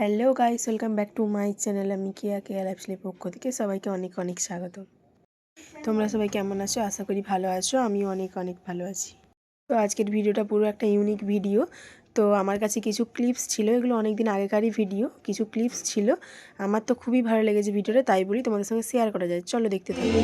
Hello guys, welcome back to my channel. আমি কেয়া কেয়া লাইফস্টাইলের পক্ষ থেকে সবাইকে অনেক অনেক স্বাগত। তোমরা সবাই কেমন আছো? আশা করি ভালো আছো, আমিও অনেক অনেক ভালো আছি। তো আজকের ভিডিওটা পুরো একটা ইউনিক ভিডিও তো আমার কাছে কিছু ক্লিপস ছিল, এগুলো অনেক দিন আগেকারই ভিডিও কিছু ক্লিপস ছিল। আমার তো খুবই ভালো লেগেছে ভিডিওটা, তাই বলি তোমাদের সঙ্গে শেয়ার করা যায়। চলো দেখতে থাকো।